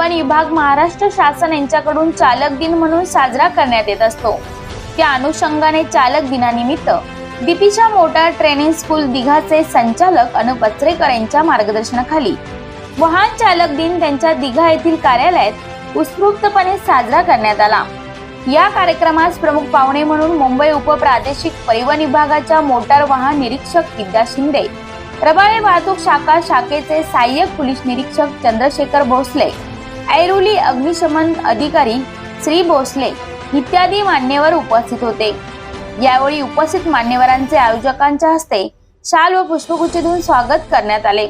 परिवहन विभाग महाराष्ट्र शासन यांच्याकडून चालक दिन म्हणून साजरा करण्यात येत असतो. त्या अनुषंगाने चालक दिनानिमित्त दीपिशा मोटार ट्रेनिंग स्कूल दिघाचे संचालक अनुप अचरेकर यांच्या मार्गदर्शनाखाली वाहन चालक दिन त्यांच्या दिघा येथील कार्यालयात उत्स्फूर्तपणे साजरा करण्यात आला. या कार्यक्रमास प्रमुख पाहुणे म्हणून मुंबई उपप्रादेशिक परिवहन विभागाच्या मोटार वाहन निरीक्षक विद्या शिंदे रबाळे वाहतूक शाखा शाखेचे सहाय्यक पोलीस निरीक्षक चंद्रशेखर भोसले ऐरोली अग्निशमन अधिकारी श्री भोसले इत्यादी मान्यवर उपस्थित होते. यावेळी उपस्थित मान्यवरांचे आयोजकांच्या हस्ते शाल व पुष्पगुच्छ देऊन स्वागत करण्यात आले.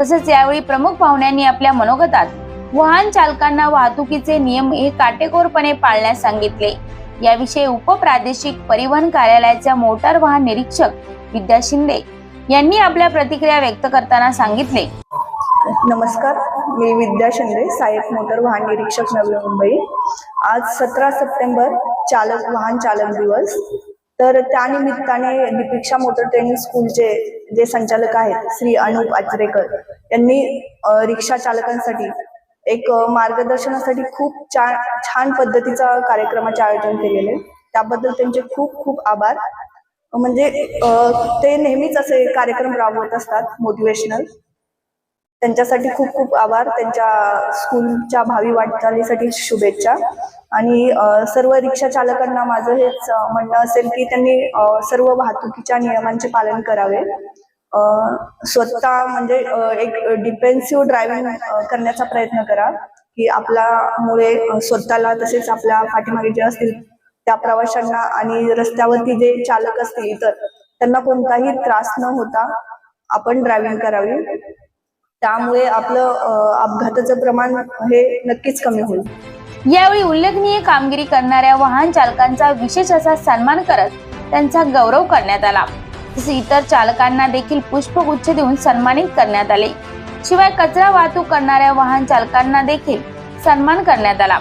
तसेच यावेळी प्रमुख पाहुण्यांनी आपल्या मनोगतात वाहन चालकांना वाहतुकीचे नियम हे काटेकोरपणे पाळण्यास सांगितले. याविषयी उपप्रादेशिक परिवहन कार्यालयाच्या मोटार वाहन निरीक्षक विद्या शिंदे यांनी आपल्या प्रतिक्रिया व्यक्त करताना सांगितले. नमस्कार. मी विद्या शिंदे सहाय्यक मोटर वाहन निरीक्षक नवी मुंबई. आज सतरा सप्टेंबर चालक वाहन चालक दिवस. तर त्यानिमित्ताने दीपिक्षा मोटर ट्रेनिंग स्कूलचे जे संचालक आहेत श्री अनुप आचरेकर यांनी रिक्षा चालकांसाठी एक मार्गदर्शनासाठी खूप छान छान पद्धतीचा कार्यक्रमाचे आयोजन केलेले. त्याबद्दल त्यांचे खूप खूप आभार. म्हणजे ते नेहमीच असे कार्यक्रम राबवत असतात मोटिवेशनल त्यांच्यासाठी खूप खूप आभार. त्यांच्या स्कूलच्या भावी वाटचालीसाठी शुभेच्छा. आणि सर्व रिक्षा चालकांना माझं हेच म्हणणं असेल की त्यांनी सर्व वाहतुकीच्या नियमांचे पालन करावे. स्वतः म्हणजे एक डिफेन्सिव्ह ड्रायव्हिंग करण्याचा प्रयत्न करा. की आपल्यामुळे स्वतःला तसेच आपल्या पाठीमागे जे असतील त्या प्रवाशांना आणि रस्त्यावरती जे चालक असतील इतर त्यांना कोणताही त्रास न होता आपण ड्रायव्हिंग करावी. त्यामुळे आपलं अपघाताचं प्रमाण हे नक्कीच कमी होईल. यावेळी उल्लेखनीय कामगिरी करणाऱ्या वाहन चालकांचा विशेष असा सन्मान करत त्यांचा गौरव करण्यात आला. तसेच इतर चालकांना देखील पुष्पगुच्छ देऊन सन्मानित करण्यात आले. शिवाय कचरा वाहतूक करणाऱ्या वाहन चालकांना देखील सन्मान करण्यात आला.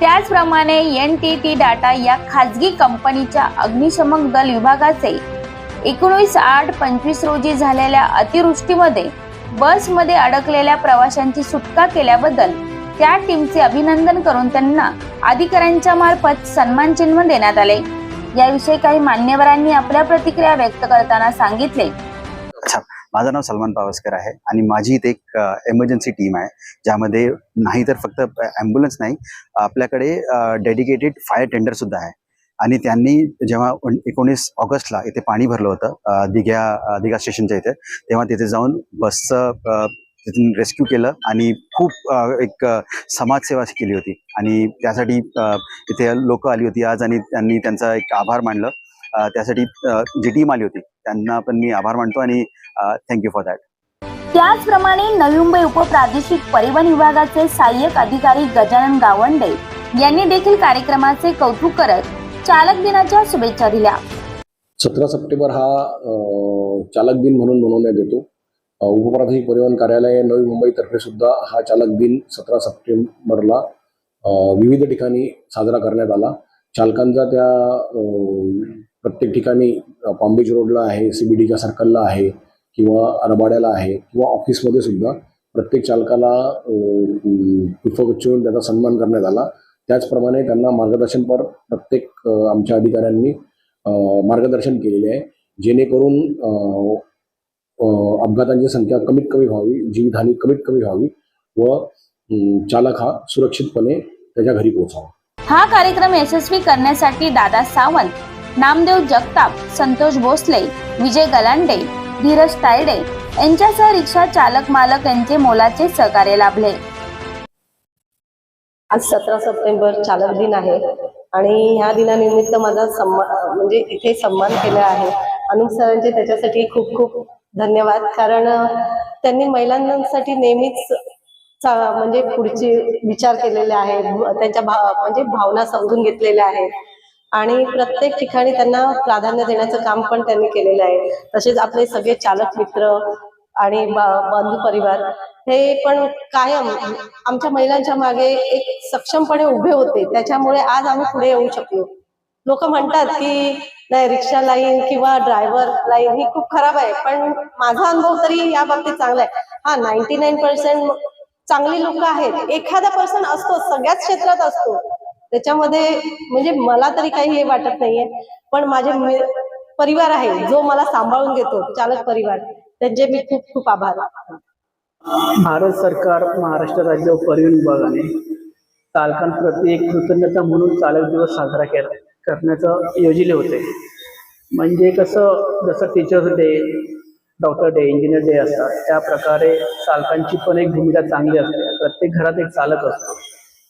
त्याचप्रमाणे एन टी टी डाटा या खाजगी कंपनीच्या अग्निशमक दल विभागाचे एकोणीस आठ पंचवीस रोजी झालेल्या अतिवृष्टीमध्ये बसमध्ये अडकलेल्या प्रवाशांची सुटका केल्याबद्दल त्या टीमचे अभिनंदन करून त्यांना अधिकाऱ्यांच्या मार्फत सन्मान चिन्ह देण्यात आले. याविषयी काही मान्यवरांनी आपल्या प्रतिक्रिया व्यक्त करताना सांगितले. माझं नाव सलमान पावसकर आहे आणि माझी इथे एक एमर्जन्सी टीम आहे ज्यामध्ये नाही तर फक्त ॲम्ब्युलन्स नाही आपल्याकडे डेडिकेटेड फायर टेंडर सुद्धा आहे. आणि त्यांनी जेव्हा एकोणीस ऑगस्टला इथे पाणी भरलं होतं दिघ्या दिघा स्टेशनच्या इथे तेव्हा तिथे जाऊन बसचं तिथून रेस्क्यू केलं आणि खूप एक समाजसेवा केली होती. आणि त्यासाठी इथे लोक आली होती आज आणि त्यांनी त्यांचा एक आभार मानलं. त्यासाठी जी टीम आली होती त्यांना पण मी आभार मानतो आणि थँक्यू फॉर दॅट त्याचप्रमाणे नवी मुंबई उपप्रादेशिक परिवहन विभागाचे सहाय्यक अधिकारी गजानन गावंडे यांनी देखील कार्यक्रमाचे कौतुक करत चालक दिनाच्या शुभेच्छा दिल्या. सतरा सप्टेंबर हा चालक दिन म्हणून मनवण्यात येतो. अ, उपप्रादेशिक परिवहन कार्यालय नवी मुंबईतर्फे सुद्धा हा चालक दिन सतरा सप्टेंबरला विविध ठिकाणी साजरा करण्यात आला. चालकांचा त्या प्रत्येक ठिकाणी अ, रोडला आहे सीबीडीच्या सर्कलला आहे किंवा अरबाड्याला आहे किंवा ऑफिसमध्ये सुद्धा प्रत्येक चालकाला पुष्पगुच्छ त्याचा सन्मान करण्यात आला. त्याचप्रमाणे त्यांना मार्गदर्शनपर प्रत्येक आमच्या अधिकाऱ्यांनी मार्गदर्शन केलेले आहे जेणेकरून अपघातांची संख्या कमीत कमी व्हावी जीवितहानी कमीत कमी व्हावी व चालक हा सुरक्षितपणे त्याच्या घरी पोहोचावा. हा कार्यक्रम यशस्वी करण्यासाठी दादा सावंत नामदेव जगताप संतोष भोसले विजय गलांडे धीरज तायडे यांच्यासह रिक्षा चालक मालक यांचे मोलाचे सहकार्य लाभले. आज सतरा सप्टेंबर चालक दिन आहे आणि ह्या दिनानिमित्त माझा सन्मान म्हणजे इथे सन्मान केला आहे. अनुप सरांचे त्याच्यासाठी खूप खूप धन्यवाद. कारण त्यांनी महिलांसाठी नेहमीच म्हणजे पुढचे विचार केलेले आहे त्यांच्या भाव म्हणजे भावना समजून घेतलेल्या आहेत. आणि प्रत्येक ठिकाणी त्यांना प्राधान्य देण्याचं काम पण त्यांनी केलेलं आहे. तसेच आपले सगळे चालक मित्र आणि बा- बंधू परिवार हे पण कायम आमच्या महिलांच्या मागे एक सक्षमपणे उभे होते. त्याच्यामुळे आज आम्ही पुढे येऊ शकलो. लोक म्हणतात की नाही रिक्षा लाईन किंवा ड्रायव्हर लाईन ही खूप खराब आहे पण माझा अनुभव तरी या बाबतीत चांगला आहे. हा नाईन्टी नाईन पर्सेंट चांगली लोक आहेत. एखादा पर्सन असतो सगळ्याच क्षेत्रात असतो. त्याच्यामध्ये म्हणजे मला तरी काही हे वाटत नाहीये. पण माझे परिवार आहे जो मला सांभाळून घेतो चालक परिवार. त्यांचे मी खूप खूप आभार भारत सरकार महाराष्ट्र राज्य परिवहन विभागाने चालकांप्रती एक कृतज्ञता म्हणून चालक दिवस साजरा केला करण्याचं योजिले होते. म्हणजे कसं जसं teachers day doctor day engineer day असतात त्या प्रकारे चालकांची पण एक भूमिका चांगली असते. प्रत्येक घरात एक चालक असतो.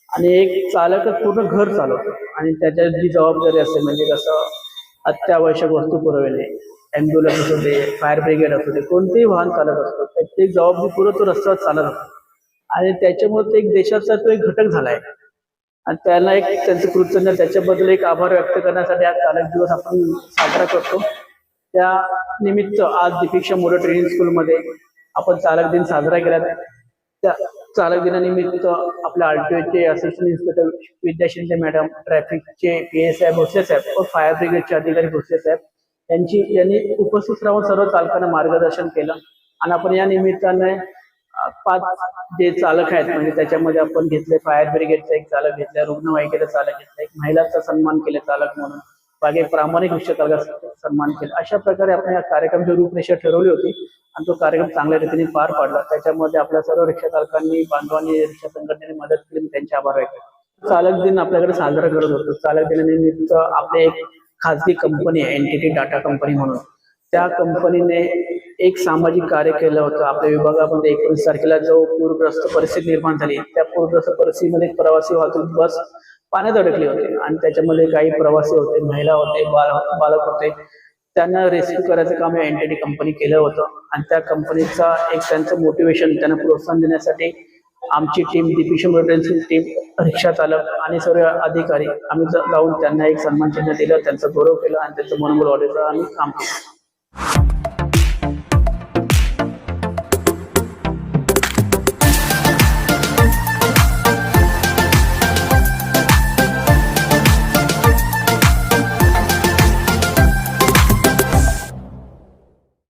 आणि एक चालकच पूर्ण घर चालवतो. आणि त्याच्यात जी जबाबदारी असते म्हणजे कसं अत्यावश्यक वस्तू पुरविणे ॲम्ब्युलन्स असू दे फायर ब्रिगेड असू दे कोणतेही वाहन चालक असतो त्याची एक जबाबदारी तो रस्त्यावर चालत असतो. आणि त्याच्यामुळे ते एक देशाचा तो एक घटक झाला आहे आणि त्याला एक त्यांचं कृतज्ञ त्याच्याबद्दल एक आभार व्यक्त करण्यासाठी आज चालक दिवस आपण साजरा करतो. त्या निमित्त आज दीपिक्षा मोरे ट्रेनिंग स्कूलमध्ये आपण चालक दिन साजरा केला त्या चालक दिनानिमित्त आपल्या आरटीओचे assistant inspector Vidya Shinde madam ट्रॅफिकचे P S साहेब भोसले साहेब व फायर ब्रिगेडचे अधिकारी भोसले साहेब यांची यांनी उपस्थित राहून सर्व चालकांना मार्गदर्शन केलं. आणि आपण या निमित्ताने पाच जे चालक आहेत म्हणजे त्याच्यामध्ये आपण घेतले फायर ब्रिगेडचा एक चालक घेतला रुग्णवाहिकेचा चालक घेतला एक महिलाचा सन्मान केले चालक म्हणून. बाकी एक प्रामाणिक रिक्षा सन्मान केला. अशा प्रकारे आपण या कार्यक्रमाची रूपरेषा ठरवली होती आणि तो कार्यक्रम चांगल्या रीतीने पार पाडला. त्याच्यामध्ये आपल्या सर्व रिक्षा चालकांनी बांधवांनी रिक्षा संघटनेने मदत केली त्यांचे आभार व्यक्त चालक दिन आपल्याकडे साजरा करत होतो. चालक दिनानिमित्त आपले एक खाजगी कंपनी आहे एनटीटी टाटा कंपनी म्हणून. त्या कंपनीने एक सामाजिक कार्य केलं होतं. आपल्या विभागामध्ये एकोणीस तारखेला जो पूरग्रस्त परिस्थिती निर्माण झाली त्या पूरग्रस्त परिस्थितीमध्ये एक प्रवासी वाहतूक बस पाण्यात अडकली होती आणि त्याच्यामध्ये काही प्रवासी होते महिला होते बाल बालक होते. त्यांना रेस्क्यू करायचं काम या एनटीटी कंपनी केलं होतं. आणि त्या कंपनीचा एक त्यांचं मोटिवेशन त्यांना प्रोत्साहन देण्यासाठी आमची टीम दीपिशा हॉटेलची टीम रिक्षा चालक आणि सर्व अधिकारी आम्ही जाऊन त्यांना एक सन्मान चिन्ह दिलं त्यांचा गौरव केला आणि त्यांचं मनोबल वाढवलं आणि काम केलं.